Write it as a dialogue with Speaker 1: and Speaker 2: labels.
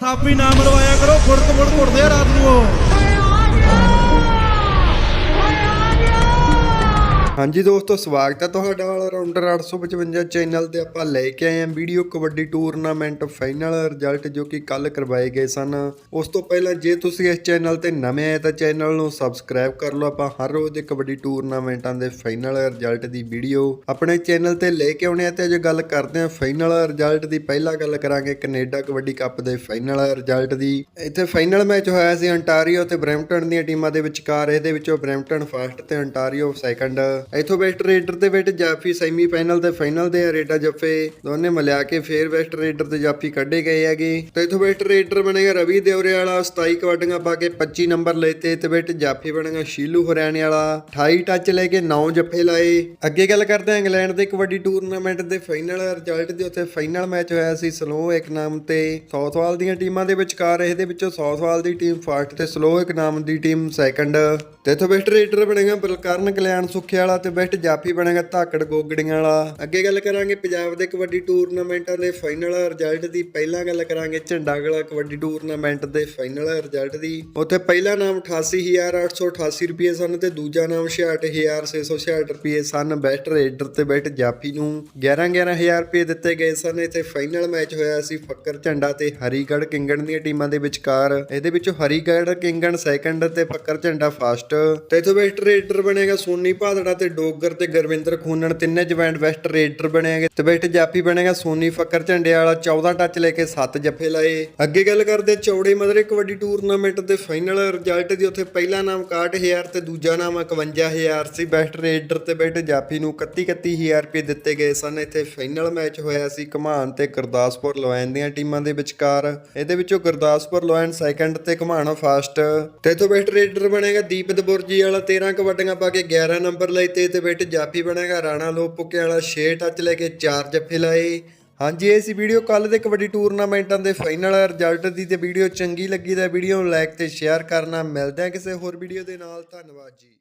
Speaker 1: ਥਾਪੀ ਨਾਮ ਮਰਵਾਇਆ ਕਰੋ ਫੁੜਕ ਫੁੜਕ ਉੱਠਦੇ ਆ ਰਾਤ ਨੂੰ ਉਹ।
Speaker 2: ਹਾਂਜੀ ਦੋਸਤੋ, ਸਵਾਗਤ ਹੈ ਤੁਹਾਡਾ ਆਲ ਰਾਉਂਡਰ 855 ਚੈਨਲ ਤੇ ਆਪਾਂ ਲੈ ਕੇ ਆਏ ਹਾਂ video kabaddi tournament final result ਜੋ ਕਿ ਕੱਲ ਕਰਵਾਏ ਗਏ ਸਨ। ਉਸ ਤੋਂ ਪਹਿਲਾਂ ਜੇ ਤੁਸੀਂ ਇਸ ਚੈਨਲ ਤੇ ਨਵੇਂ ਆਏ ਤਾਂ ਚੈਨਲ ਨੂੰ ਸਬਸਕ੍ਰਾਈਬ ਕਰ ਲਓ। ਆਪਾਂ ਹਰ ਰੋਜ਼ ਦੇ ਕਬੱਡੀ ਟੂਰਨਾਮੈਂਟਾਂ ਦੇ ਫਾਈਨਲ ਰਿਜ਼ਲਟ ਦੀ ਵੀਡੀਓ ਆਪਣੇ ਚੈਨਲ ਤੇ ਲੈ ਕੇ ਆਉਣੇ ਆ ਤੇ ਅੱਜ ਗੱਲ ਕਰਦੇ ਹਾਂ ਫਾਈਨਲ ਰਿਜ਼ਲਟ ਦੀ। ਪਹਿਲਾਂ ਗੱਲ ਕਰਾਂਗੇ ਕੈਨੇਡਾ ਕਬੱਡੀ ਕੱਪ ਦੇ ਫਾਈਨਲ ਰਿਜ਼ਲਟ ਦੀ। ਇੱਥੇ ਫਾਈਨਲ ਮੈਚ ਹੋਇਆ ਸੀ ਅੰਟਾਰੀਓ ਤੇ ਬਰੈਂਪਟਨ ਦੀਆਂ ਟੀਮਾਂ ਦੇ ਵਿਚਕਾਰ। ਇਹਦੇ ਵਿੱਚੋਂ ਬਰੈਂਪਟਨ ਫਸਟ ਤੇ ਅੰਟਾਰੀਓ ਸੈਕੰਡ ਇਥੋਂ ਵੈਸਟ ਰੇਡਰ ਦੇ ਵਿੱਚ ਜਾਫੀ ਸੈਮੀ ਫਾਈਨਲ ਤੇ ਫਾਈਨਲ ਦੇ ਰੇਡਾ ਜੱਫੇ ਦੋਨੇ ਮਿਲਿਆ ਕੇ ਫੇਰ ਵੈਸਟ ਰੇਡਰ ਤੇ ਜਾਫੀ ਕੱਢੇ ਗਏ ਹੈਗੇ। ਤੇ ਇਥੋਂ ਵੈਸਟ ਰੇਡਰ ਬਣੇਗਾ ਰਵੀ ਦੇਵਰੇ ਵਾਲਾ 27 ਕਬੱਡੀਆਂ ਪਾ ਕੇ 25 ਨੰਬਰ ਲੈਤੇ ਤੇ ਵਿੱਚ ਜਾਫੀ ਬਣੇਗਾ ਸ਼ੀਲੂ ਹਰਿਆਣੇ ਵਾਲਾ 28 ਟੱਚ ਲੈ ਕੇ 9 ਜੱਫੇ ਲਾਏ। ਅੱਗੇ ਗੱਲ ਕਰਦੇ ਹਾਂ ਇੰਗਲੈਂਡ ਦੇ ਕਬੱਡੀ ਟੂਰਨਾਮੈਂਟ ਦੇ ਫਾਈਨਲ ਰਿਜ਼ਲਟ ਦੇ ਉੱਤੇ ਫਾਈਨਲ ਮੈਚ ਹੋਇਆ ਸੀ ਸਲੋ ਇੱਕ ਨਾਮ ਤੇ। ਸਾਊਥਵਾਲ ਦੀਆਂ ਟੀਮਾਂ ਦੇ ਵਿਚਕਾਰ ਇਹਦੇ ਵਿੱਚੋਂ ਸਾਊਥਵਾਲ ਦੀ ਟੀਮ ਫਸਟ ਤੇ ਸਲੋ ਇੱਕ ਨਾਮ ਦੀ ਟੀਮ ਸੈਕੰਡ ਤੇ ਇਥੋਂ ਵੈਸਟ ਰੇਡਰ ਬਣੇਗਾ ਬਲਕਰਨ ਕਲਿਆਣ ਸੁੱਖੇ ਵਾਲਾ ਤੇ ਵੈਸਟ ਜਾਫੀ ਬਣੇਗਾ ਧਾਕੜ ਗੋਗੜੀਆਂ ਵਾਲਾ। ਅੱਗੇ ਗੱਲ ਕਰਾਂਗੇ ਪੰਜਾਬ ਦੇ ਕਬੱਡੀ ਟੂਰਨਾਮੈਂਟਾਂ ਦੇ ਫਾਈਨਲ ਰਿਜ਼ਲਟ ਦੀ। ਪਹਿਲਾਂ ਗੱਲ ਕਰਾਂਗੇ ਝੰਡਾਗਲਾ ਕਬੱਡੀ ਟੂਰਨਾਮੈਂਟ ਦੇ ਫਾਈਨਲ ਰਿਜ਼ਲਟ ਦੀ। ਉੱਥੇ ਪਹਿਲਾ ਨਾਮ 88888 ਰੁਪਏ ਸਨ ਤੇ ਦੂਜਾ ਨਾਮ 66666 ਰੁਪਏ ਸਨ। ਬੈਸਟ ਰੇਡਰ ਤੇ ਬੈਸਟ ਜਾਫੀ ਨੂੰ 11 11000 ਰੁਪਏ ਦਿੱਤੇ ਗਏ ਸਨ। ਇੱਥੇ ਫਾਈਨਲ ਮੈਚ ਹੋਇਆ ਸੀ ਫੱਕਰ ਝੰਡਾ ਤੇ ਹਰੀਗੜ ਕਿੰਗਣ ਦੀਆਂ ਟੀਮਾਂ ਦੇ ਵਿਚਕਾਰ। ਇਹਦੇ ਵਿੱਚੋਂ ਹਰੀਗੜ ਕਿੰਗਣ ਸੈਕੰਡ ਤੇ ਫੱਕਰ ਝੰਡਾ ਫਸਟ ਤੇ ਇਥੋਂ ਬੈਸਟ ਰੇਡਰ ਬਣੇਗਾ ਸੋਨੀ ਭਾਦੜਾ ਤੇ ਡੋਗਰ ਤੇ ਗੁਰਵਿੰਦਰ ਖੂਨਣ ਤਿੰਨੇ ਜਵੈਂਟ ਬੈਸਟ ਰੇਡਰ ਬਣੇਗੇ ਤੇ ਬੈਠ ਜਾਫੀ ਬਣੇਗਾ ਸੋਨੀ ਫੱਕਰ ਝੰਡੇ ਵਾਲਾ 14 ਟੱਚ ਲੈ ਕੇ 7 ਜੱਫੇ ਲਾਏ। ਅੱਗੇ ਗੱਲ ਕਰਦੇ ਚੌੜੇ ਮਦਰੇ ਕਬੱਡੀ ਟੂਰਨਾਮੈਂਟ ਦੇ ਫਾਈਨਲ ਰਿਜ਼ਲਟ ਦੀ। ਉੱਥੇ ਪਹਿਲਾ ਨਾਮ 61000 ਤੇ ਦੂਜਾ ਨਾਮ 51000 ਸੀ। ਬੈਸਟ ਰੇਡਰ ਤੇ ਬੈਠ ਜਾਫੀ ਨੂੰ 31 31000 ਰੁਪਏ ਦਿੱਤੇ ਗਏ ਸਨ। ਇੱਥੇ ਫਾਈਨਲ ਮੈਚ ਹੋਇਆ ਸੀ ਘਮਾਨ ਤੇ ਗੁਰਦਾਸਪੁਰ ਲੋਇਨ ਦੀਆਂ ਟੀਮਾਂ ਦੇ ਵਿਚਕਾਰ। ਇਹਦੇ ਵਿੱਚੋਂ ਗੁਰਦਾਸਪੁਰ ਲੋਇਨ ਸੈਕੰਡ ਤੇ ਘਮਾਨ ਫਾਸਟ ਤੇ ਇਥੋਂ ਬੈਸਟ ਰੇਡਰ ਬਣੇਗਾ ਦੀਪਕ ਬੁਰਜੀ ਵਾਲਾ 13 ਕਬੱਡੀਆਂ ਪਾ ਕੇ 11 ਨੰਬਰ ਲਈ ਤੇ ਤੇ ਬੈਸਟ ਜਾਫੀ ਬਣੇਗਾ, ਰਾਣਾ ਲੋਪੁਕੇ ਵਾਲਾ 6 ਟੱਚ ਲੈ ਕੇ 4 ਜੱਫੇ ਲਾਏ। ਹਾਂਜੀ, ਇਹ ਸੀ ਵੀਡੀਓ। ਕੱਲ ਦੇ ਕਬੱਡੀ ਟੂਰਨਾਮੈਂਟਾਂ ਦੇ ਫਾਈਨਲ ਰਿਜ਼ਲਟ ਦੀ ਤੇ ਵੀਡੀਓ ਚੰਗੀ ਲੱਗੀ ਤਾਂ ਵੀਡੀਓ ਨੂੰ ਲਾਈਕ ਤੇ ਸ਼ੇਅਰ ਕਰਨਾ। ਮਿਲਦੇ ਆ ਕਿਸੇ ਹੋਰ ਵੀਡੀਓ ਦੇ ਨਾਲ। ਧੰਨਵਾਦ ਜੀ।